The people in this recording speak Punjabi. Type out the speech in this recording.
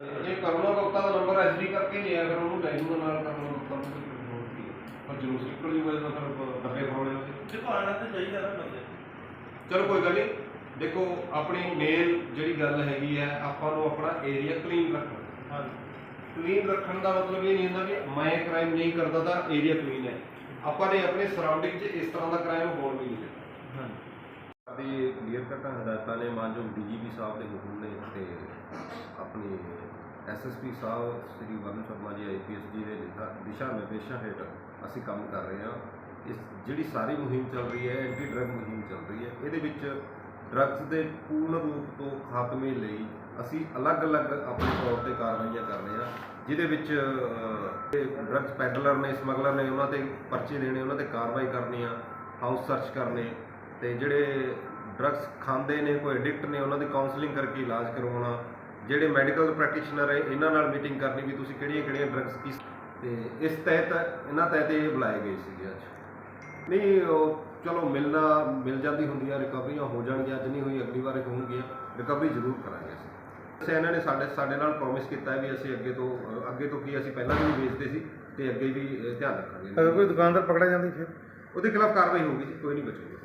ਜੇ ਕਰੋਨਾ ਗੁਪਤਾ ਦਾ ਨੰਬਰ ਐਸਡੀ ਕਰਕੇ ਲਿਆ ਕਰ ਉਹਨੂੰ ਲੈ ਜੂਗਾ ਨਾਲ ਕਰੋਨਾ ਗੁਪਤਾ ਨੂੰ ਪਰ ਜਲੂਸ ਨਿਕਲ ਜੂਗਾ ਜਦੋਂ ਫਿਰ ਡੱਬੇ ਫਾਉਣੇ ਉਹਦੇ ਦੇਖੋ ਆਣਾ ਤਾਂ ਚਾਹੀਦਾ ਨਾ ਬੰਦੇ ਚਲੋ ਕੋਈ ਗੱਲ ਨਹੀਂ। ਦੇਖੋ ਆਪਣੀ ਮੇਨ ਜਿਹੜੀ ਗੱਲ ਹੈਗੀ ਹੈ ਆਪਾਂ ਨੂੰ ਆਪਣਾ ਏਰੀਆ ਕਲੀਨ ਰੱਖਣਾ। ਹਾਂਜੀ। ਕਲੀਨ ਰੱਖਣ ਦਾ ਮਤਲਬ ਇਹ ਨਹੀਂ ਹੁੰਦਾ ਕਿ ਮੈਂ ਕ੍ਰਾਈਮ ਨਹੀਂ ਕਰਦਾ ਤਾਂ ਏਰੀਆ ਕਲੀਨ ਹੈ। ਆਪਾਂ ਨੇ ਆਪਣੇ ਸਰਾਊਂਡਿੰਗ 'ਚ ਇਸ ਤਰ੍ਹਾਂ ਦਾ ਕ੍ਰਾਈਮ ਹੋਣ ਵੀ ਨਹੀਂ ਦੇਣਾ ਹਾਂਜੀ। ਸਾਡੀ ਕਲੀਅਰ ਕੱਟ ਹਦਾਇਤਾਂ ਨੇ। ਮਾਨਯੋਗ ਡੀਜੀਪੀ ਸਾਹਿਬ ਦੇ ਹੁਕਮ ਨੇ ਤੇ ਐਸਐਸਪੀ ਸਾਹਿਬ, ਸ੍ਰੀ ਵਰਨ ਸ਼ਰਮਾ ਜੀ ਆਈਪੀਐਸ ਜੀ ਦੇ ਦਿਸ਼ਾ- ਦਿਸ਼ਾ ਨਿਰਦੇਸ਼ਾਂ ਹੇਠ ਅਸੀਂ ਕੰਮ ਕਰ ਰਹੇ ਹਾਂ। ਇਸ ਜਿਹੜੀ ਸਾਰੀ ਮੁਹਿੰਮ ਚੱਲ ਰਹੀ ਹੈ, ਐਂਟੀ ਡਰੱਗ ਮੁਹਿੰਮ ਚੱਲ ਰਹੀ ਹੈ, ਇਹਦੇ ਵਿੱਚ ਡਰੱਗਸ ਦੇ ਪੂਰਨ ਰੂਪ ਤੋਂ ਖਾਤਮੇ ਲਈ ਅਸੀਂ ਅਲੱਗ-ਅਲੱਗ ਆਪਣੇ ਤੌਰ ਤੇ ਕਾਰਵਾਈਆਂ ਕਰ ਰਹੇ ਹਾਂ, ਜਿਹਦੇ ਵਿੱਚ ਡਰੱਗਸ ਪੈਡਲਰ ਨੇ, ਸਮਗਲਰ ਨੇ, ਉਹਨਾਂ ਤੇ ਪਰਚੇ ਦੇਣੇ, ਉਹਨਾਂ ਤੇ ਕਾਰਵਾਈ ਕਰਨੀ ਆ, ਹਾਊਸ ਸਰਚ ਕਰਨੇ, ਤੇ ਜਿਹੜੇ ਡਰੱਗਸ ਖਾਂਦੇ ਨੇ, ਕੋਈ ਐਡਿਕਟ ਨੇ, ਉਹਨਾਂ ਦੀ ਕਾਉਂਸਲਿੰਗ ਕਰਕੇ ਇਲਾਜ ਕਰਵਾਉਣਾ ਜਿਹੜੇ ਮੈਡੀਕਲ ਪ੍ਰੈਕਟੀਸ਼ਨਰ ਹੈ ਇਹਨਾਂ ਨਾਲ ਮੀਟਿੰਗ ਕਰਨੀ ਵੀ ਤੁਸੀਂ ਕਿਹੜੀਆਂ ਕਿਹੜੀਆਂ ਡਰੱਗਸ ਕੀ ਤੇ ਇਸ ਤਹਿਤ ਇਹਨਾਂ ਤਹਿਤ ਇਹ ਬੁਲਾਏ ਗਏ ਸੀਗੇ ਅੱਜ। ਨਹੀਂ ਉਹ ਚਲੋ ਮਿਲਣਾ ਮਿਲ ਜਾਂਦੀ ਹੁੰਦੀਆਂ ਰਿਕਵਰੀਆਂ ਹੋ ਜਾਣਗੀਆਂ ਅੱਜ ਨਹੀਂ ਹੋਈ ਅਗਲੀ ਵਾਰ ਹੋਣਗੀਆਂ ਰਿਕਵਰੀ ਜ਼ਰੂਰ ਕਰਾਂਗੇ ਅਸੀਂ। ਵੈਸੇ ਇਹਨਾਂ ਨੇ ਸਾਡੇ ਸਾਡੇ ਨਾਲ ਪ੍ਰੋਮਿਸ ਕੀਤਾ ਵੀ ਅਸੀਂ ਅੱਗੇ ਤੋਂ ਅੱਗੇ ਤੋਂ ਕੀ ਅਸੀਂ ਪਹਿਲਾਂ ਵੀ ਵੇਚਦੇ ਸੀ ਤੇ ਅੱਗੇ ਵੀ ਧਿਆਨ ਰੱਖਾਂਗੇ। ਅਗਰ ਕੋਈ ਦੁਕਾਨਦਾਰ ਪਕੜਿਆ ਜਾਂਦਾ ਫਿਰ? ਉਹਦੇ ਖਿਲਾਫ ਕਾਰਵਾਈ ਹੋਊਗੀ ਜੀ ਕੋਈ ਨਹੀਂ ਬਚੂਗਾ।